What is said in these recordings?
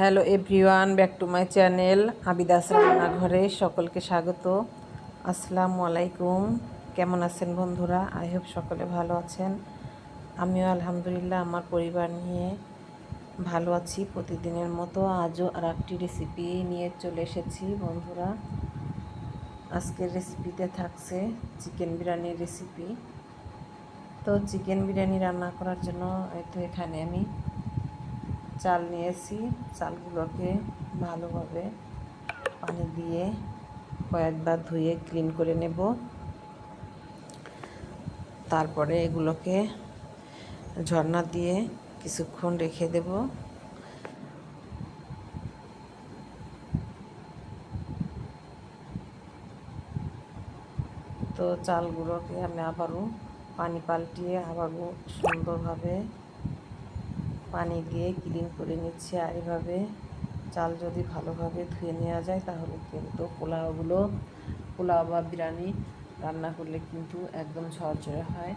Hello everyone back to my channel আবিদাস রান্নাঘরে সকলকে স্বাগত। আসসালামু আলাইকুম। কেমন আছেন বন্ধুরা? আই হোপ সকলে ভালো আছেন। আমিও আলহামদুলিল্লাহ, আমার পরিবার নিয়ে ভালো আছি। প্রতিদিনের মতো আজও আর একটি রেসিপি নিয়ে চলে এসেছি বন্ধুরা। আজকের রেসিপিতে থাকছে চিকেন বিরিয়ানির রেসিপি তো চিকেন বিরিয়ানি রান্না করার জন্য এই তো এখানে আমি চাল নিয়েছি, চালগুলোকে ভালোভাবে পানি দিয়ে কয়েকবার ধুয়ে ক্লিন করে নেব। তারপরে এগুলোকে ঝর্ণা দিয়ে কিছুক্ষণ রেখে দেব। তো চালগুলোকে আমি আবারও পানি পাল্টিয়ে আবারও সুন্দরভাবে পানি দিয়ে ক্লিন করে নিচ্ছে আর এভাবে চাল যদি ভালোভাবে ধুয়ে নেওয়া যায় তাহলে কিন্তু পোলাওগুলো, পোলাও বা বিরিয়ানি রান্না করলে কিন্তু একদম ঝরঝরে হয়।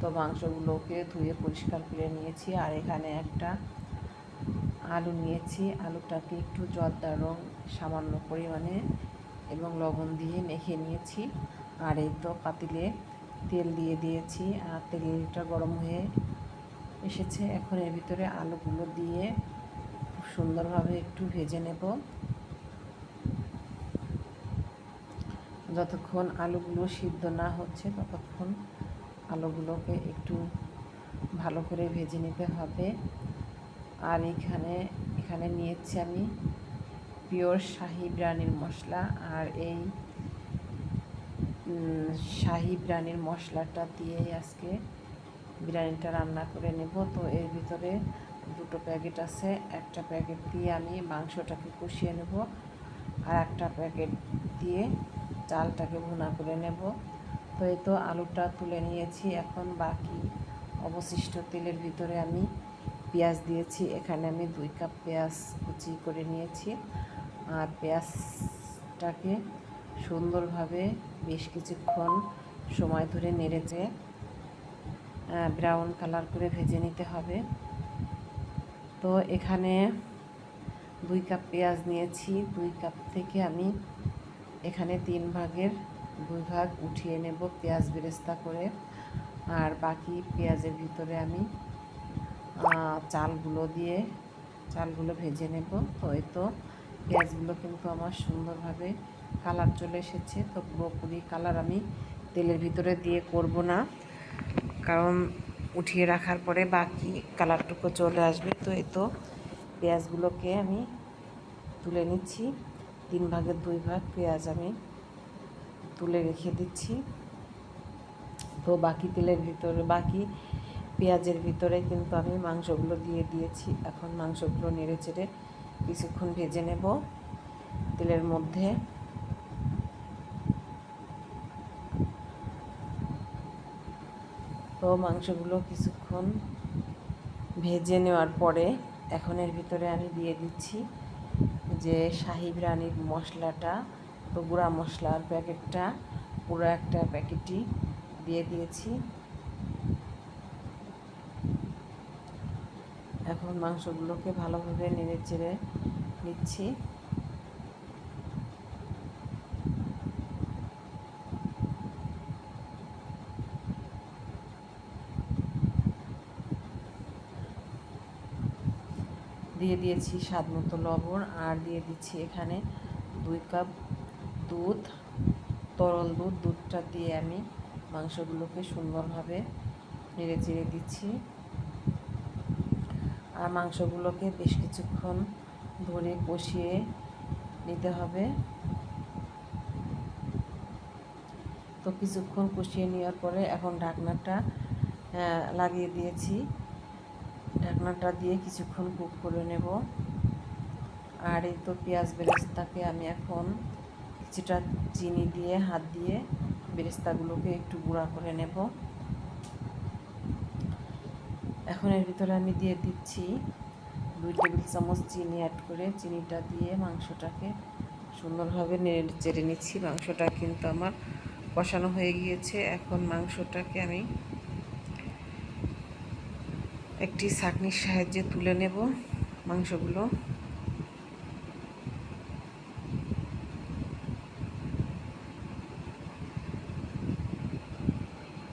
তো মাংসগুলোকে ধুয়ে পরিষ্কার করে নিয়েছি আর এখানে একটা আলু নিয়েছি। আলুটাকে একটু জর্দা রং সামান্য পরিমাণে এবং লবণ দিয়ে মেখে নিয়েছি। আর এই তো পাতিলে তেল দিয়ে দিয়েছি। আর তেলটা গরম হয়ে এসেছে। এখন এর ভিতরে আলুগুলো দিয়ে খুব সুন্দরভাবে একটু ভেজে নেব। যতক্ষণ আলুগুলো সিদ্ধ না হচ্ছে, ততক্ষণ আলুগুলোকে একটু ভালো করে ভেজে নিতে হবে। আর এখানে এখানে নিয়েছি আমি পিওর শাহি বিরিয়ানির মশলা। আর এই শাহি বিরিয়ানির মশলাটা দিয়ে আজকে বিরিয়ানিটা রান্না করে নেব। তো এর ভিতরে দুটো প্যাকেট আছে। একটা প্যাকেট দিয়ে আমি মাংসটাকে কষিয়ে নেব আর একটা প্যাকেট দিয়ে চালটাকে ভুনা করে নেব। তো এই তো আলুটা তুলে নিয়েছি। এখন বাকি অবশিষ্ট তেলের ভিতরে আমি পেঁয়াজ দিয়েছি। এখানে আমি দুই কাপ পেঁয়াজ কুচি করে নিয়েছি। আর পেঁয়াজটাকে সুন্দরভাবে বেশ কিছুক্ষণ সময় ধরে নেড়েছে ব্রাউন কালার করে ভেজে নিতে হবে। তো এখানে দুই কাপ পেঁয়াজ নিয়েছি। দুই কাপ থেকে আমি এখানে তিন ভাগের দুই ভাগ উঠিয়ে নেব পেঁয়াজ বেরেস্তা করে। আর বাকি পেঁয়াজের ভিতরে আমি চালগুলো দিয়ে চালগুলো ভেজে নেব। তো এই তো পেঁয়াজগুলো কিন্তু আমার সুন্দরভাবে কালার চলে এসেছে। তো পুরোপুরি কালার আমি তেলের ভিতরে দিয়ে করব না। কারণ উঠিয়ে রাখার পরে বাকি কালারটুকু চলে আসবে। তো এই তো পেঁয়াজগুলোকে আমি তুলে নিচ্ছি। তিন ভাগের দুই ভাগ পেঁয়াজ আমি তুলে রেখে দিচ্ছি। তো বাকি তেলের ভিতরে, বাকি পেঁয়াজের ভিতরে কিন্তু আমি মাংসগুলো দিয়ে দিয়েছি। এখন মাংসগুলো নেড়ে চেড়ে কিছুক্ষণ ভেজে নেব। তেলের মধ্যে তো মাংসগুলো কিছুক্ষণ ভেজে নেওয়ার পরে এখন এর ভিতরে আমি দিয়ে দিচ্ছি যে শাহি বিরিয়ানির মশলাটা। তো গুঁড়া মশলার প্যাকেটটা পুরো একটা প্যাকেটই দিয়ে দিয়েছি। এখন মাংসগুলোকে ভালোভাবে নেড়ে চেড়ে নিচ্ছি। দিয়ে দিয়েছি স্বাদ মতো লবণ আর দিয়ে দিচ্ছি এখানে দুই কাপ দুধ, তরল দুধ। দুধটা দিয়ে আমি মাংসগুলোকে সুন্দরভাবে নেড়ে চেড়ে দিচ্ছি। আর মাংসগুলোকে বেশ কিছুক্ষণ ধরে কষিয়ে নিতে হবে। তো কিছুক্ষণ কষিয়ে নেওয়ার পরে এখন ঢাকনাটা লাগিয়ে দিয়েছি। ঢাকনাটা দিয়ে কিছুক্ষণ কুক করে নেব। আর এই তো পেঁয়াজ বেরেস্তাকে আমি এখন কিছুটা চিনি দিয়ে, হাত দিয়ে বেরেস্তাগুলোকে একটু গুঁড়া করে নেব। এখন এর ভিতরে আমি দিয়ে দিচ্ছি দুই টেবিল চামচ চিনি অ্যাড করে। চিনিটা দিয়ে মাংসটাকে সুন্দরভাবে নেড়ে চেড়ে নিচ্ছি। মাংসটা কিন্তু আমার কষানো হয়ে গিয়েছে। এখন মাংসটাকে আমি একটি ছাকনির সাহায্যে তুলে নেব মাংসগুলো।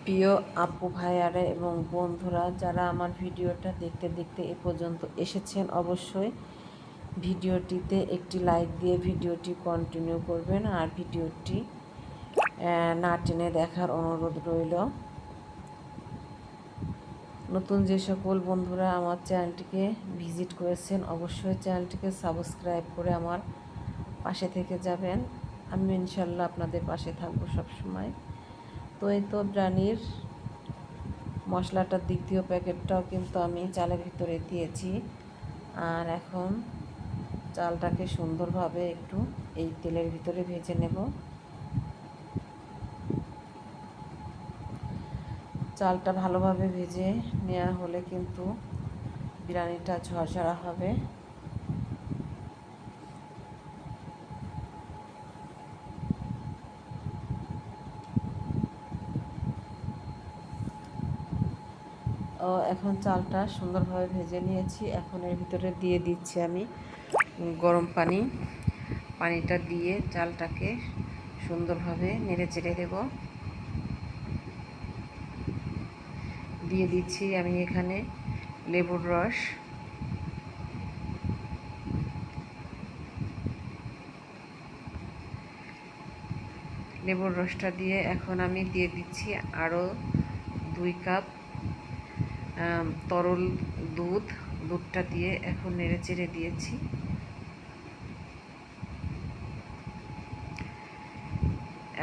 প্রিয় আপু, ভাইয়ারা এবং বন্ধুরা, যারা আমার ভিডিওটা দেখতে দেখতে এ পর্যন্ত এসেছেন, অবশ্যই ভিডিওটিতে একটি লাইক দিয়ে ভিডিওটি কন্টিনিউ করবেন আর ভিডিওটি না টেনে দেখার অনুরোধ রইল। নতুন যে সকল বন্ধুরা আমার চ্যানেলটিকে ভিজিট করেছেন, অবশ্যই চ্যানেলটিকে সাবস্ক্রাইব করে আমার পাশে থেকে যাবেন। আমি ইনশাল্লাহ আপনাদের পাশে থাকব সবসময়। তো এই তো ব্রানির মশলাটার দ্বিতীয় প্যাকেটটাও কিন্তু আমি চালের ভিতরে দিয়েছি। আর এখন চালটাকে সুন্দরভাবে একটু এই তেলের ভিতরে ভেজে নেব। চালটা ভালোভাবে ভেজে নেওয়া হলে কিন্তু বিরিয়ানিটা ঝরঝরা হবে। ও, এখন চালটা সুন্দরভাবে ভেজে নিয়েছি। এখন এর ভিতরে দিয়ে দিচ্ছি আমি গরম পানি। পানিটা দিয়ে চালটাকে সুন্দরভাবে নেড়ে চেড়ে দেব। দিয়ে দিচ্ছি আমি এখানে লেবুর রস। লেবুর রসটা দিয়ে এখন আমি দিয়ে দিচ্ছি আরও দুই কাপ তরল দুধ। দুধটা দিয়ে এখন নেড়ে চেড়ে দিয়েছি।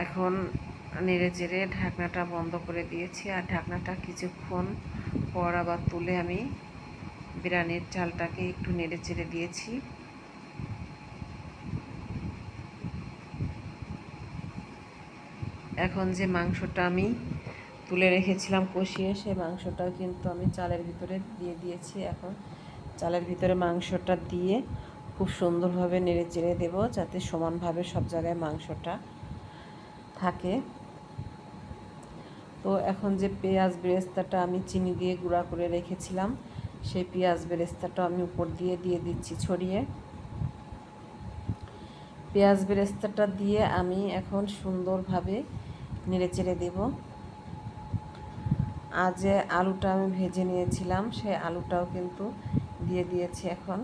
এখন নেড়ে চেড়ে ঢাকনাটা বন্ধ করে দিয়েছি আর ঢাকনাটা কিছুক্ষণ পর আবার তুলে আমি বিরিয়ানির চালটাকে একটু নেড়ে চেড়ে দিয়েছি। এখন যে মাংসটা আমি তুলে রেখেছিলাম কষিয়ে সেই মাংসটাও কিন্তু আমি চালের ভিতরে দিয়ে দিয়েছি। এখন চালের ভিতরে মাংসটা দিয়ে খুব সুন্দরভাবে নেড়ে চেড়ে দেবো যাতে সমানভাবে সব জায়গায় মাংসটা থাকে। তো এখন যে পেঁয়াজ বেরেস্তাটা আমি চিনি দিয়ে গুঁড়া করে রেখেছিলাম, সেই পেঁয়াজ বেরেস্তাটা আমি উপর দিয়ে দিয়ে দিচ্ছি ছড়িয়ে। পেঁয়াজ বেরেস্তাটা দিয়ে আমি এখন সুন্দরভাবে নেড়ে চেড়ে দেবো। আর যে আলুটা আমি ভেজে নিয়েছিলাম, সেই আলুটাও কিন্তু দিয়ে দিয়েছি এখন।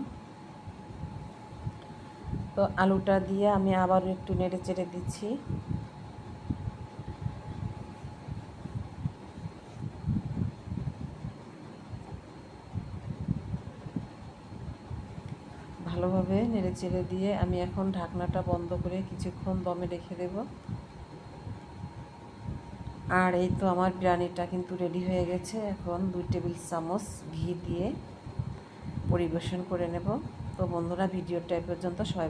তো আলুটা দিয়ে আমি আবারও একটু নেড়ে চেড়ে দিচ্ছি। চেড়ে দিয়ে আমি এখন ঢাকনাটা বন্ধ করে কিছুক্ষণ দমে রেখে দেব। আর এই তো আমার বিরিয়ানিটা কিন্তু রেডি হয়ে গেছে। এখন দুই টেবিল চামচ ঘি দিয়ে পরিবেশন করে নেব। তো বন্ধুরা, ভিডিওটা এ পর্যন্ত সবাই